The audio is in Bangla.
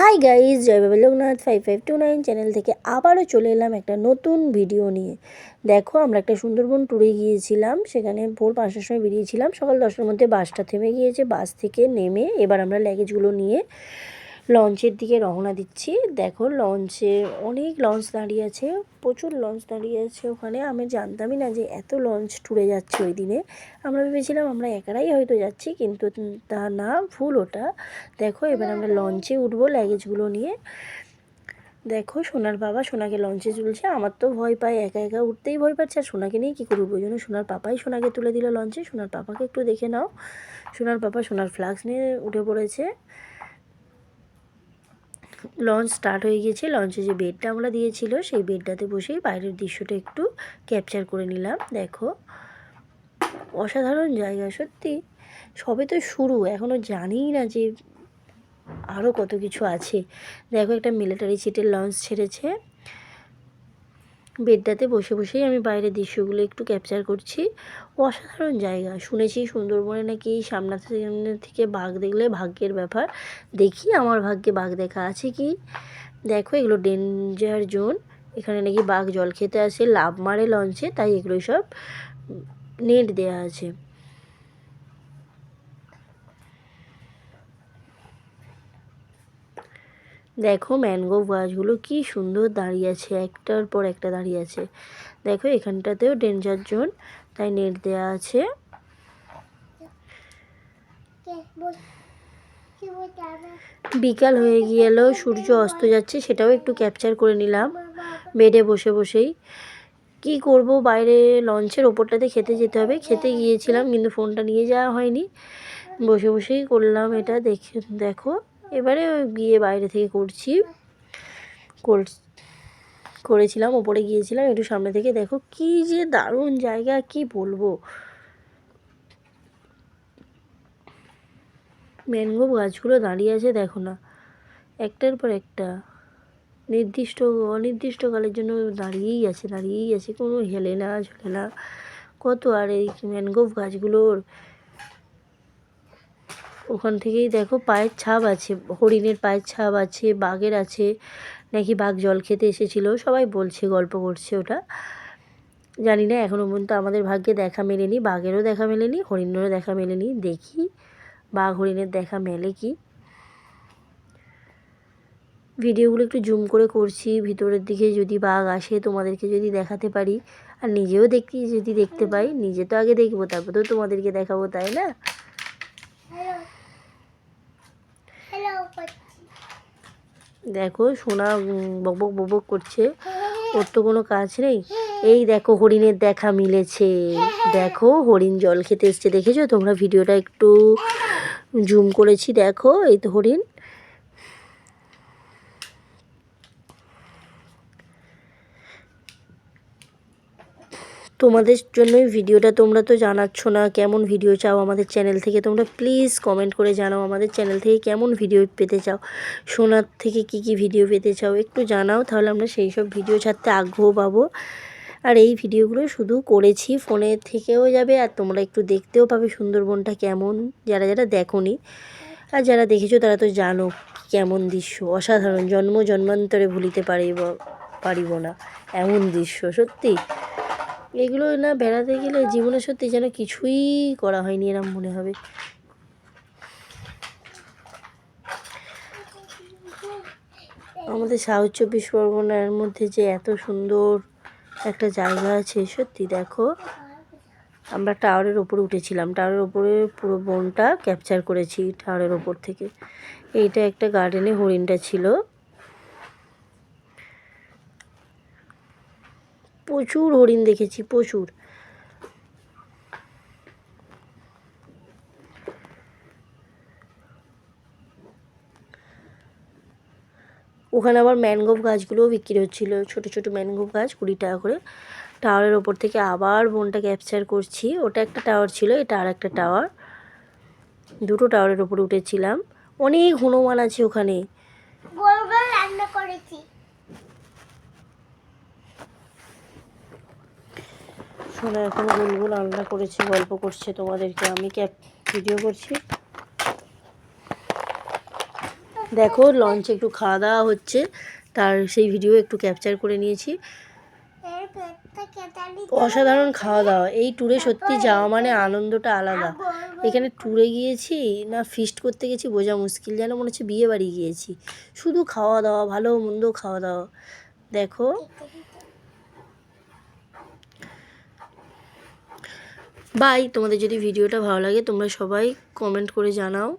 হাই গাইজ জয় বাবা Loknath five five two nine channel থেকে আবারও চলে এলাম একটা নতুন ভিডিও নিয়ে। দেখো, আমরা একটা সুন্দরবন ট্যুরে গিয়েছিলাম, সেখানে ভোর পাঁচটার সময় বেরিয়েছিলাম, সকাল দশটার মধ্যে বাসটা থেমে গিয়েছে, বাস থেকে নেমে এবার আমরা ল্যাগেজগুলো নিয়ে লঞ্চের দিকে রওনা দিচ্ছি। দেখো লঞ্চে অনেক লঞ্চ দাঁড়িয়ে আছে, প্রচুর লঞ্চ দাঁড়িয়ে আছে ওখানে। আমি জানতামই না যে এত লঞ্চ ট্যুরে যাচ্ছে ওই দিনে। আমরা ভেবেছিলাম আমরা একারাই হয়তো যাচ্ছি, কিন্তু তা না, ভুল ওটা। দেখো এবার আমরা লঞ্চে উঠবো লাগেজগুলো নিয়ে। দেখো সোনার বাবা সোনাকে লঞ্চে তুলছে। আমার তো ভয় পায়, একা একা উঠতেই ভয় পাচ্ছে। আর সোনাকে নিয়ে কী করব ওই জন্য সোনার পাপাই সোনাকে তুলে দিল লঞ্চে। সোনার পাপাকে একটু দেখে নাও। সোনার পাপা সোনার ফ্লাক্স নিয়ে উঠে পড়েছে। লঞ্চ স্টার্ট হয়ে গিয়েছে। লঞ্চে যে বেডটা আমরা দিয়েছিল, সেই বেডটাতে বসেই বাইরের দৃশ্যটা একটু ক্যাপচার করে নিলাম। দেখো, অসাধারণ জায়গা, সত্যি। সবে তো শুরু এখনও জানিই না যে আরও কত কিছু আছে। দেখো একটা মিলিটারি সিটের লঞ্চ ছেড়েছে। বেডটাতে বসে বসেই আমি বাইরের দৃশ্যগুলো একটু ক্যাপচার করছি। অসাধারণ জায়গা। শুনেছি সুন্দরবনে নাকি সামনা সামনে থেকে বাঘ দেখলে ভাগ্যের ব্যাপার। দেখি আমার ভাগ্যে বাঘ দেখা আছে কি? দেখো, এগুলো ডেঞ্জার জোন এখানে নাকি বাঘ জল খেতে আসে লাভ মারে লঞ্চে তাই এগুলো সব নেট দেওয়া আছে। দেখো ম্যানগ্রোভ গাছগুলো কি সুন্দর দাঁড়িয়ে আছে, একটার পর একটা দাঁড়িয়ে আছে। দেখো এখানটাতেও ডেঞ্জার জোন, তাই নেট দেওয়া আছে। বিকাল হয়ে গেল সূর্য অস্ত যাচ্ছে, সেটাও একটু ক্যাপচার করে নিলাম বেডে বসে বসেই। কি করব, বাইরে লঞ্চের ওপরটাতে খেতে যেতে হবে। খেতে গিয়েছিলাম, কিন্তু ফোনটা নিয়ে যাওয়া হয়নি। বসে বসেই করলাম এটা, দেখে দেখো। এবারে গিয়ে বাইরে থেকে করছি। করেছিলাম, ওপরে গিয়েছিলাম, একটু সামনে থেকে দেখো কি যে দারুণ জায়গা, কি বলব? ম্যানগ্রোভ গাছগুলো দাঁড়িয়ে আছে, দেখো না। একটার পর একটা। নির্দিষ্ট, অনির্দিষ্টকালের জন্য দাঁড়িয়েই আছে দাঁড়িয়েই আছে, কোনো হেলে না, ঝলে না। কত আর এই ম্যানগ্রোভ গাছগুলোর ওখান থেকেই দেখো পায়ের ছাপ আছে, হরিণের পায়ের ছাপ আছে, বাঘের আছে, নাকি বাঘ জল খেতে এসেছিল, সবাই বলছে, গল্প করছে ওটা। জানি না এখনও পর্যন্ত আমাদের ভাগ্যে দেখা মেলেনি, বাঘেরও দেখা মেলেনি, হরিণেরও দেখা মেলেনি, দেখি বাঘ হরিণের দেখা মেলে কি। ভিডিওগুলো একটু জুম করে করছি, ভিতরের দিকে যদি বাঘ আসে তোমাদেরকে যদি দেখাতে পারি, আর নিজেও দেখি, যদি দেখতে পাই, নিজে তো আগে দেখব, তারপর তো তোমাদেরকে দেখাবো, তাই না? দেখো সোনা বকবক বকবক করছে। ওর তো কোনো কাজ নেই। এই দেখো হরিণের দেখা মিলেছে। দেখো হরিণ জল খেতে এসছে, দেখেছ? তোমরা ভিডিওটা একটু জুম করেছি, দেখো এই তো হরিণ। তোমাদের জন্যই ভিডিওটা তোমরা তো জানাচ্ছ না, কেমন ভিডিও চাও আমাদের চ্যানেল থেকে? তোমরা প্লিজ কমেন্ট করে জানাও আমাদের চ্যানেল থেকে কেমন ভিডিও পেতে চাও, সোনার থেকে কি কি ভিডিও পেতে চাও, একটু জানাও, তাহলে আমরা সেই সব ভিডিও ছাড়তে আগ্রহ পাবো। আর এই ভিডিওগুলো শুধু করেছি ফোনে থেকেও যাবে, আর তোমরা একটু দেখতেও পাবে সুন্দরবনটা কেমন, যারা যারা দেখোনি। আর যারা দেখেছ তারা তো জানো কেমন দৃশ্য, অসাধারণ, জন্ম জন্মান্তরে ভুলিতে পারিব পারিব না, এমন দৃশ্য, সত্যি। এগুলো না বেড়াতে গেলে জীবনে সত্যি যেন কিছুই করা হয়নি এরম মনে হবে। আমাদের সাউথ চব্বিশ পরগনার মধ্যে যে এত সুন্দর একটা জায়গা আছে, সত্যি দেখো, আমরা টাওয়ারের ওপরে উঠেছিলাম। টাওয়ারের ওপরে পুরো বনটা ক্যাপচার করেছি, টাওয়ারের ওপর থেকে। এইটা একটা গার্ডেনে হরিণটা ছিল। প্রচুর হরিণ দেখেছি, প্রচুর। ওখানে আবার ম্যানগ্রোভ গাছগুলোও বিক্রি হচ্ছিল, ছোট ছোট ম্যানগ্রোভ গাছ, কুড়ি টাকা করে। টাওয়ারের ওপর থেকে আবার বনটা ক্যাপচার করছি। ওটা একটা টাওয়ার ছিল, এটা আর একটা টাওয়ার। দুটো টাওয়ারের ওপর উঠেছিলাম। অনেক হনুমান আছে ওখানে রান্না করেছি শোনা, এখন গুলগুল রান্না করেছে, গল্প করছে তোমাদেরকে। আমি ক্যাপ ভিডিও করছি। দেখো লঞ্চে একটু খাওয়া দাওয়া হচ্ছে, তার সেই ভিডিও একটু ক্যাপচার করে নিয়েছি। অসাধারণ খাওয়া দাওয়া। এই ট্যুরে সত্যি যাওয়া মানে আনন্দটা আলাদা। এখানে ট্যুরে গিয়েছি না ফিস্ট করতে গেছি বোঝা মুশকিল, যেন মনে হচ্ছে বিয়ে বাড়ি গিয়েছি। শুধু খাওয়া দাওয়া, ভালো মন্দ খাওয়া দাওয়া। দেখো বাই। তোমাদের যদি ভিডিওটা ভালো লাগে তোমরা সবাই কমেন্ট করে জানাও।